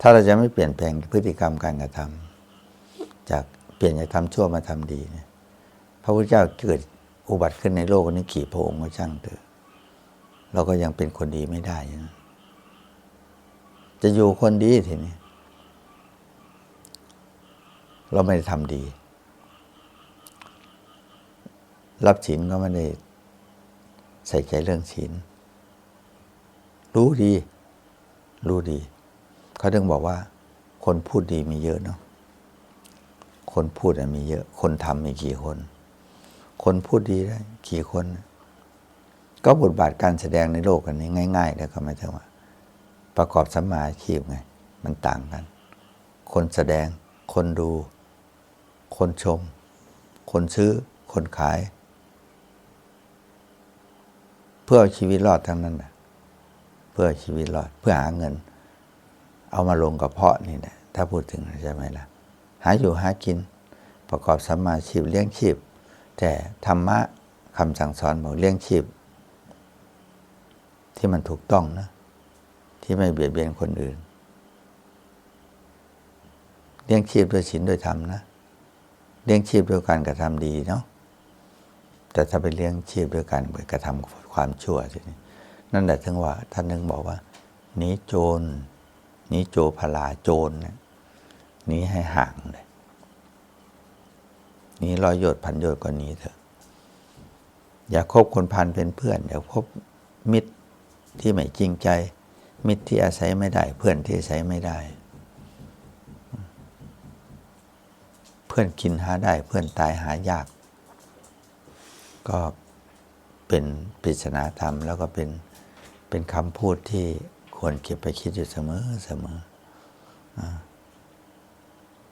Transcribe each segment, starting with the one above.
ถ้าเราจะไม่เปลี่ยนแปลงพฤติกรรมการกระทำจากเปลี่ยนจากทำชั่วมาทำดีเนี่ยพระพุทธเจ้าเกิดอุบัติขึ้นในโลกนี้กี่พระองค์ก็ช่างเถอะเราก็ยังเป็นคนดีไม่ได้นะจะอยู่คนดีทีนี้เราไม่ได้ทำดี รับศีลก็ไม่ได้ใส่ใจเรื่องศีลรู้ดี รู้ดี เขาถึงบอกว่า คนพูดดีมีเยอะเนาะคนพูดมีเยอะ คนทำมีกี่คน คนพูดดีได้กี่คน ก็บทบาทการแสดงในโลกกันนี้ง่ายๆแล้วก็ไม่ใช่ว่า ประกอบสัมมาอาชีพไง มันต่างกัน คนแสดง คนดู คนชม คนซื้อ คนขาย เพื่อชีวิตรอดทั้งนั้นนะเพื่อชีวิตรอด เพื่อหาเงิน เอามาลงกับเพาะนี่แหละถ้าพูดถึงใช่ไหมล่ะ หาอยู่หากินประกอบสัมมาชีพเลี้ยงชีพ แต่ธรรมะคำสั่งสอนบอกเลี้ยงชีพ ที่มันถูกต้องนะ ที่ไม่เบียดเบียนคนอื่น เลี้ยงชีพด้วยศีลด้วยธรรมนะเลี้ยงชีพด้วยการกระทำดีเนาะแต่ถ้าไปเลี้ยงชีพด้วยการไปกระทำความชั่วทีนี้นั่นแหละถึงว่าท่านนึงบอกว่าหนีโจร นี้โจพลาโจรนี่ยหนีให้ห่างเลยนีร้อยโยชน์พันโยชน์ก็หนีเถอะ อย่าคบคนพันเป็นเพื่อน อย่าคบมิตรที่ไม่จริงใจ มิตรที่อาศัยไม่ได้ เพื่อนที่อาศัยไม่ได้ เพื่อนกินหาได้ เพื่อนตายหายาก ก็เป็นปริศนาธรรม แล้วก็เป็นเป็นคำพูดที่ ควรเก็บไปคิดอยู่เสมอเสมอ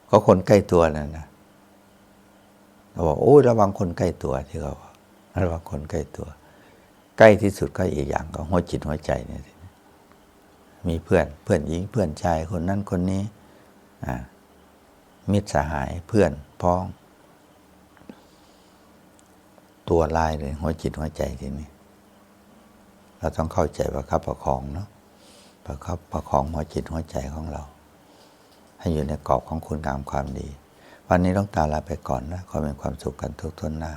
ก็คนใกล้ตัวนั่นนะเขาบอกโอ้ระวังคนใกล้ตัวที่เขาระวังคนใกล้ตัว ใกล้ที่สุดก็อีกอย่างก็หัวจิตหัวใจเนี่ยมีเพื่อนเพื่อนหญิงเพื่อนชายคนนั้นคนนี้มิตรสหายเพื่อนพ้อง ตัวลายเลยหัวจิตหัวใจทีนี้ เราต้องเข้าใจประคับประคองเนาะ ประคับประคองหัวจิตหัวใจของเรา ให้อยู่ในกรอบของคุณงามความดี วันนี้ต้องตาลาไปก่อนนะขอเป็นความสุขกันทุกทนหน้า